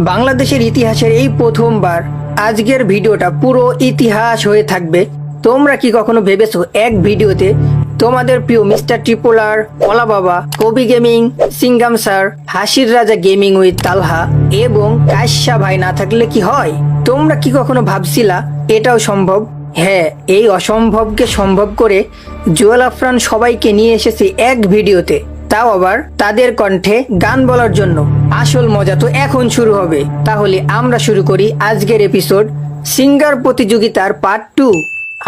বাংলাদেশের ইতিহাসের এই প্রথমবার আজকের ভিডিওটা পুরো ইতিহাস হয়ে থাকবে। তোমরা কি কখনো ভেবেছো এক ভিডিওতে তোমাদের প্রিয় মিস্টার ট্রিপোলার ওলা বাবা, কবি গেমিং, সিঙ্গাম স্যার, হাসির রাজা গেমিং উইথ তালহা এবং কাশ্যা ভাই না থাকলে কি হয়? তোমরা কি কখনো ভাবছিলা এটাও সম্ভব? হ্যাঁ এই অসম্ভবকে সম্ভব করে জুয়েল আফরান সবাইকে নিয়ে এসেছে এক ভিডিওতে। তাও আবার তাদের কণ্ঠে গান বলার জন্য। আসল মজা তো এখন শুরু হবে। তাহলে আমরা শুরু করি আজকের এপিসোড সিঙ্গার প্রতিযোগিতার পার্ট টু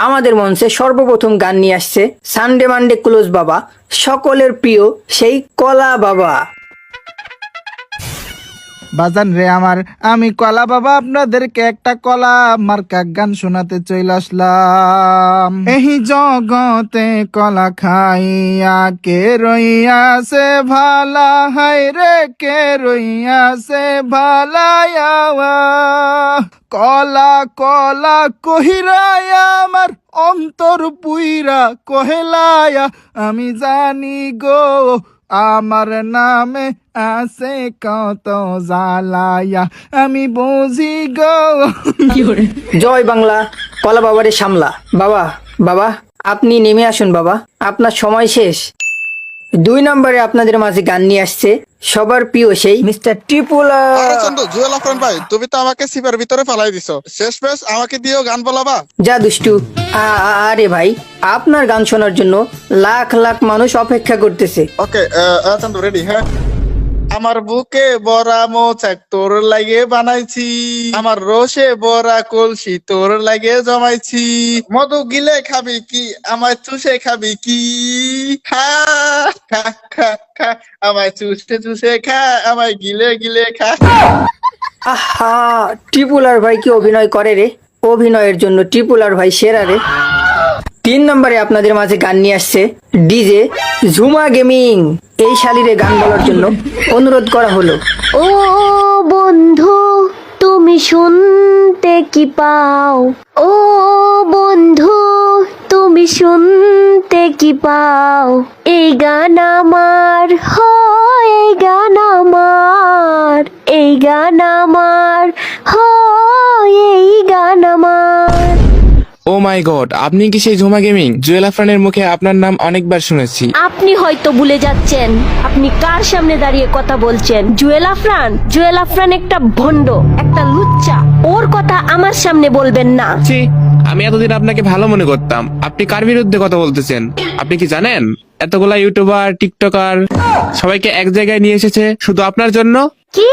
আমাদের মঞ্চে সর্বপ্রথম গান নিয়ে আসছে সানডে মানডে ক্লোজ বাবা, সকলের প্রিয় সেই কলা বাবা। বাজান রে আমার, আমি কলা বাবা, আপনাদেরকে একটা কলা মার্কা গান শোনাতে চলে আসলাম। এই জগতে কলা খাইয়া কে রইয়াছে, ভালা হাই রে, কে রইয়াছে ভালায়া কলা কলা কহিরায়া আমার, অন্তর পুইরা কহেলায়া, আমি জানি গো আমার নামে আছে কত জালায়া আমি বুঝি গো। জয় বাংলা কলা বাবারে সামলা। বাবা বাবা আপনি নেমে আসুন বাবা। আপনার সময় শেষ। দুই নম্বরে আপনাদের মাঝে গান নিয়ে আসছে সবার প্রিয় সেই মিস্টার টিপুলা। চন্দ্র জুয়েল আফরান ভাই তুমি তো আমাকে সিপার ভিতরে ফালাই দিছো। শেষ বেশ আমাকে দিও গান বলাবা? যা দুষ্টু। আরে ভাই আপনার গান শোনার জন্য লাখ লাখ মানুষ অপেক্ষা করতেছে। ওকে চন্দ্র রেডি হ্যাঁ? আমার বুকে বড়া মোচাক তোর লাগে বানাইছি। আমার রসে বড়া কলসি তোর লাগে জমাইছি। মধু গিলে খাবি কি? আমায় চুষে খাবি কি? খা খা খা খা, আমায় চুষে চুষে খা, আমায় গিলে গিলে খা। আহা, টিপুলার ভাই কি অভিনয় করে রে? অভিনয়ের জন্য টিপুলার ভাই সেরা রে। তিন নম্বরে আপনাদের মাঝে গান নিয়ে আসছে ডিজে ঝুমা গেমিং। এই শালিরে গান বলার জন্য অনুরোধ করা হলো। ও বন্ধু, তুমি শুনতে কি পাও? ও বন্ধু, তুমি শুনতে কি পাও? এই গান আমার হয় এই গান আমার, এই গান আমার হয় এই গান আমার। ও মাই গড আপনি কি সেই ঝুমা গেমিং? জুয়েল আফরানের মুখে আপনার নাম অনেকবার শুনেছি। আপনি হয়তো ভুলে যাচ্ছেন। আপনি কার সামনে দাঁড়িয়ে কথা বলছেন? জুয়েল আফরান? জুয়েল আফরান একটা ভণ্ড একটা লুচ্চা। ওর কথা আমার সামনে বলবেন না। ছি আমি এতদিন আপনাকে ভালো মনে করতাম। আপনি কার বিরুদ্ধে কথা বলতেছেন? আপনি কি জানেন? এতগুলা ইউটিউবার টিকটকার সবাইকে এক জায়গায় নিয়ে এসেছে শুধু আপনার জন্য? কি?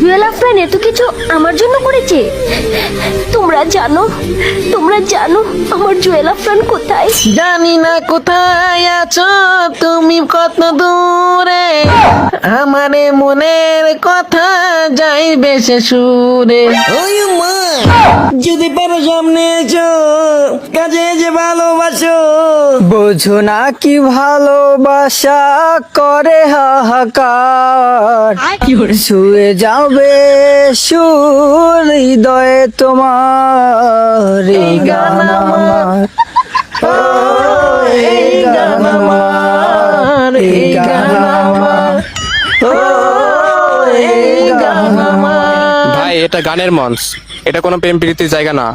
জুয়েল আফরান এত কিছু আমার জন্য করেছে। তোমরা জানো তোমরা জানো আমার জুয়েল আফরান কোথায়? জানি না কোথায় আছো তুমি কত দূরে? আমারে মনের কথা যাইবে সে সুরে। ওই মা যদি পারো সামনে এসো কাজে যে ভালোবাসো বোঝো না কি ভালোবাসা করে হাহাকার। শুয়ে যাবে সুর হৃদয়ে তোমার। এই গান আমার। ও, এই গান আমার। এই গান আমার। এই গান আমার। ভাই এটা গানের মঞ্চ। এটা কোনো প্রেম প্রীতির জায়গা না।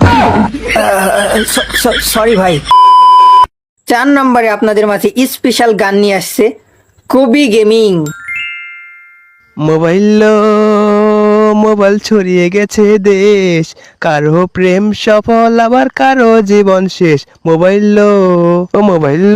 সরি ভাই। চার নম্বরে আপনাদের মাঝে স্পেশাল গান নিয়ে আসছে। কবি গেমিং মোবাইল মোবাইল ছড়িয়ে গেছে দেশ। কারও প্রেম সফল, আবার কারও জীবন শেষ। মোবাইল ও মোবাইল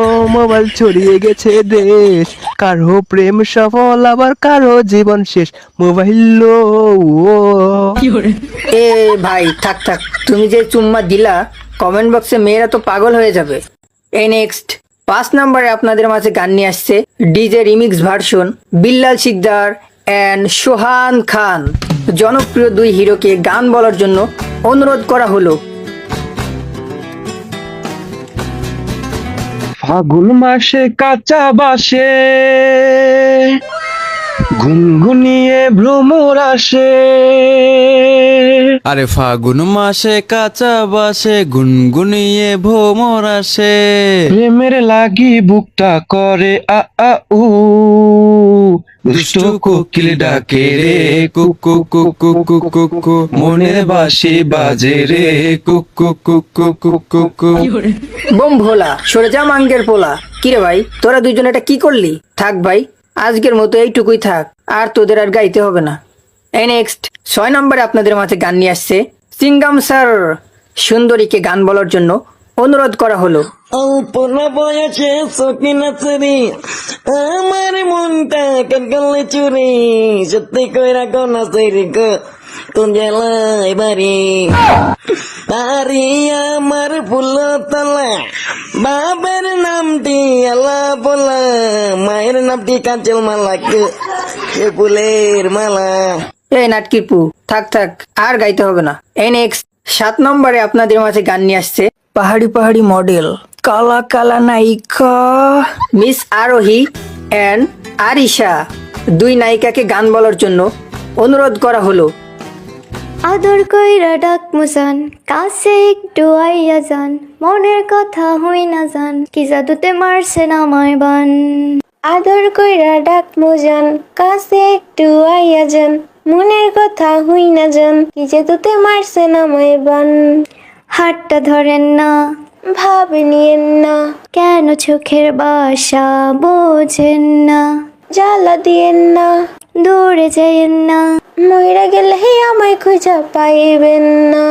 মোবাইল ছড়িয়ে গেছে দেশ। কারও প্রেম সফল আবার কারও জীবন শেষ। মোবাইল এ ভাই থাক থাক। তুমি যে চুম্মা দিলা কমেন্ট বক্সে মেয়েরা তো পাগল হয়ে যাবে। এই নেক্সট পাঁচ নম্বরে আপনাদের মাঝে গান নিয়ে আসছে DJ remix version Billal Sikder and Sohan Khan. জনপ্রিয় দুই হিরোকে গান বলার জন্য অনুরোধ করা হলো। ফাগুন মাসে কাঁচা বাসে। গুনগুনিয়ে ভ্রমর আসে। আরে ফাগুন মাসে কাঁচা বাসে গুনগুনিয়ে ভ্রমর আসে। প্রেমের লাগি বুকটা করে আ আ উ। দুষ্ট কোকিল ডাকে রে কুকু কুকু কুকু কু মনের বাসি বাজে রে কুকু কুকু কুকু কু বোম ভোলা সরে যা মাঙ্গের পোলা কিরে ভাই তোরা দুজন এটা কি করলি থাক ভাই আজকের মতো এইটুকুই থাক আর তোদের আর গাইতে হবে না এই নেক্সট ছয় নম্বরে আপনাদের মাঝে গান নিয়ে আসছে সিঙ্গাম স্যার সুন্দরীকে গান বলার জন্য অনুরোধ করা হলো। অল্পন বয়সে সকিন চুরি আমার মনটা কানকালে চুরি। সত্যি কইরা কোন চুরি গো বাড়ি আমার ফুল তলা বাবার নামটি আলা বলা মায়ের নামটি কাঞ্চল মালা কে ফুলের মালা। এই নাটকির পু থাক থাক আর গাইতে হবে না। এই নেক্সট সাত নম্বরে আপনাদের মাঝে গান নিয়ে আসছে। পাহাড়ি পাহাড়ি মডেল কালা কালা নায়িকা। মিস আরোহী অ্যান্ড আরিশা দুই নায়িকাকে গান বলার জন্য অনুরোধ করা হলো। আদর কইরা ডাক মুসান কাছে একটু আইয়া যান মনের কথা হই না যান কি জাদুতে মারছে না আমায় বান। আদর কইরা ডাক মুজান কাছে একটু আইয়া যান মনের কথা হই না যান কি জাদুতে মারছে না আমায় বান। হাতটা ধরেন না ভাবে নিয়েন না কেন চোখের বাসা বোঝেন না? জ্বালা দিয়েন না দৌড়ে যাইয়েন না। মইরা গেলে হে আমায় খুঁজা পাইবেন না।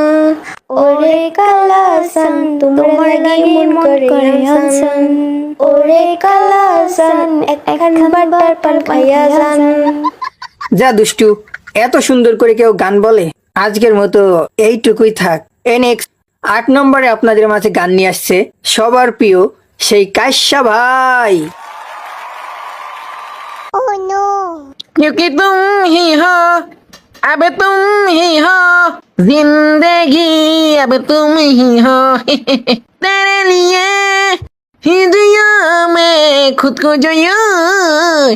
ওরে কালাসন তোমার লাগি মন করে আনসান ওরে কালাসন এখন বার বার পান পাইয়া যান। যা দুষ্টু এত সুন্দর করে কেউ গান বলে আজকের মতো এইটুকুই থাক। এনএক্স আট নম্বরে আপনাদের মাঝে গান নিয়ে আসছে সবার প্রিয় সেই কাশ্যা ভাই। Oh no. তুমি হি হো। अब तुम ही हो जिंदगी अब तुम ही हो तेरे लिए ही दुनिया में खुद को जो यूं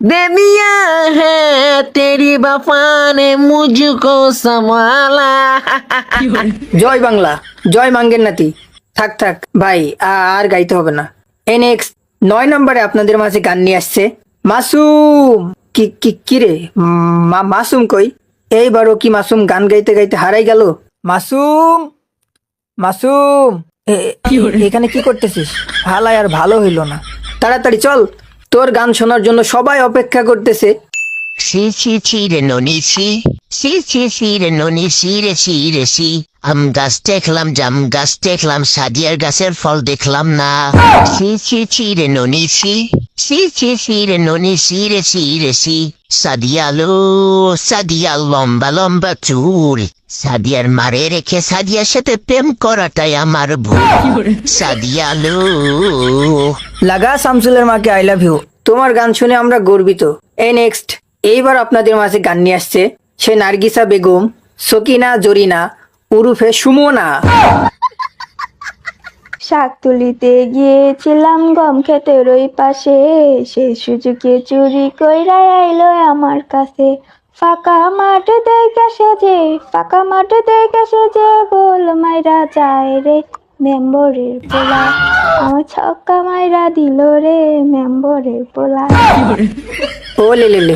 दे दिया है तेरी वफा ने मुझको संभाला জয় বাংলা জয় মাঙ্গের নাতি থাক থাক ভাই আ- আর গাইতে হবে না এ নেক্সট নয় নম্বরে আপনাদের মাঝে গান নিয়ে আসছে মাসুম কি কি কি রে? উম, মা- মাসুম কই? এইবারও কি মাসুম গান গাইতে গাইতে হারাই গেল? মাসুম মাসুম এখানে কি করতেছিস? হালাই আর ভালো হইল না। তাড়াতাড়ি চল তোর গান শোনার জন্য সবাই অপেক্ষা করতেছে। সি সি সি রে ননি সি সি সি সি রে ননি সি রে সি রে সি আম গাছ দেখলাম জাম গাছ দেখলাম সাদিয়ার গাছের ফল দেখলাম না। সি সি সি রে ননি সি সি সি সি রে ননি সি রে সি রে সি সাদিয়ালো সাদিয়া লম্বা লম্বা চুল সাদিয়ার মারে রেখে সাদিয়ার সাথে প্রেম করাটাই আমার ভুল সাদিয়ালো লাগা শামসুলের মাকে আই লাভ ইউ তোমার গান শুনে আমরা গর্বিত। এই নেক্সট এইবার আপনাদের মাঝে গান নিয়ে আসছে। সে নার্গিসা বেগম, সকিনা, জরিনা, উরুফে সুমনা। শাক তুলিতে গিয়েছিলাম, গম ক্ষেতের ওই পাশে। সেই সুযোগে চুরি কইরা আইলো আমার কাছে। ফাঁকা মাঠ দেখে সেজে, ফাঁকা মাঠ দেখে সেজে গোল মাইরা যায় রে মেম্বরের পোলা। আমার ছক্কা মাইরা দিল রে মেম্বরের পোলা। ও লে লে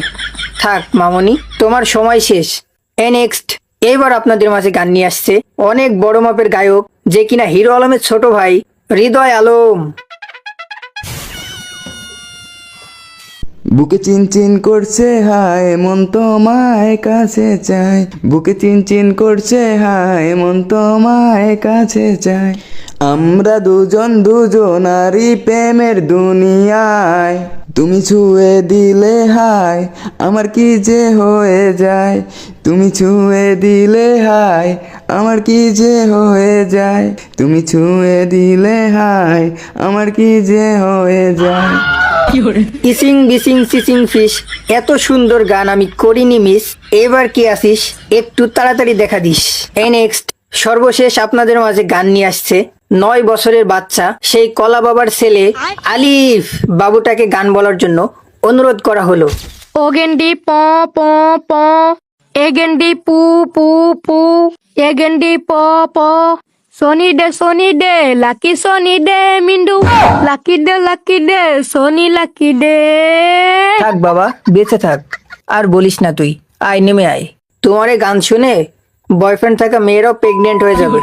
থাক মামনি, তোমার সময় শেষ। এ নেক্সট এইবার আপনাদের মাঝে গান নিয়ে আসছে অনেক বড় মাপের গায়ক যে কিনা হিরো আলমের ছোট ভাই, হৃদয় আলম। বুকে চিনচিন করছে, হায়, মন তোমায় কাছে চায়। বুকে চিনচিন করছে, হায়, মন তোমায় কাছে চায়। আমরা দুজন দুজনারই প্রেমের দুনিয়ায়। তুমি ছুঁয়ে দিলে হায় আমার কি যে হয়ে যায়? তুমি ছুঁয়ে দিলে হায় আমার কি যে হয়ে যায়? তুমি ছুঁয়ে দিলে হায় আমার কি যে হয়ে যায়? ইসিং বিসিং সিসিং ফিস এত সুন্দর গান আমি করিনি মিস। এবার কি আসিস একটু তাড়াতাড়ি দেখা দিস। এই নেক্সট সর্বশেষ আপনাদের মাঝে গান নিয়ে আসছে। নয় বছরের বাচ্চা সেই কলা বাবার ছেলে আলিফ বাবুটাকে গান বলার জন্য অনুরোধ করা হলো। ওগেন্ডি প প প। এগেন্ডি পু পু পু। এগেন্ডি প প। Sunny day sunny day lucky sunny day মিন্ডু। Lucky day lucky day sunny lucky day থাক বাবা বেঁচে থাক। আর বলিস না তুই আয় নেমে আয়। তোমার এই গান শুনে বয়ফ্রেন্ড থাকা মেয়েরাও প্রেগনেন্ট হয়ে যাবে।